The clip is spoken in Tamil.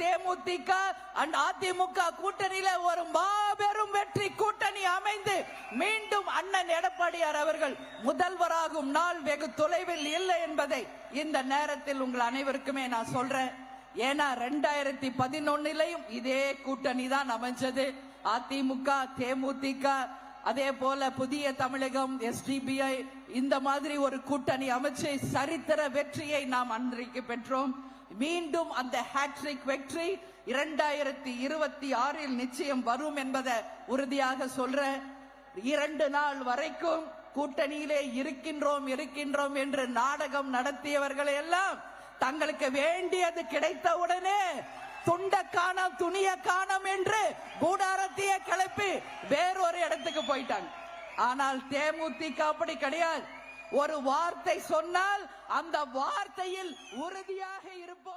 தேமுதிக அண்ட் அதிமுக கூட்டணியில ஒரு மாபெரும் வெற்றி கூட்டணி அமைந்து மீண்டும் அண்ணன் எடப்பாடியார் அவர்கள் முதல்வராகும் நாள் வெகு தொலைவில் இல்லை என்பதை இந்த நேரத்தில் உங்கள் அனைவருக்குமே நான் சொல்றேன். ஏன்னா ரெண்டாயிரத்தி பதினொன்னுலயும் இதே கூட்டணி தான் அமைஞ்சது. அதிமுக தேமுதிக அதே போல புதிய தமிழகம் எஸ்டிபிஐ இந்த மாதிரி ஒரு கூட்டணி அமைச்சு சரித்திர வெற்றியை நாம் அன்றைக்கு பெற்றோம். மீண்டும் அந்த ஹேட்ரிக் வெற்றி இரண்டாயிரத்தி இருபத்தி ஆறில் நிச்சயம் வரும் என்பதை உறுதியாக சொல்றேன் இரண்டு நாள் வரைக்கும் கூட்டணியிலே இருக்கின்றோம் இருக்கின்றோம் என்று நாடகம் நடத்தியவர்கள் எல்லாம் தங்களுக்கு வேண்டியது கிடைத்தவுடனே துண்ட காணம் துணிய காணம் என்று கூடாரத்தையே கிளப்பி வேறொரு இடத்துக்கு போயிட்டாங்க. ஆனால் தேமுதிக அப்படி கிடையாது. ஒரு வார்த்தை சொன்னால் அந்த வார்த்தையில் உறுதியாக இருப்ப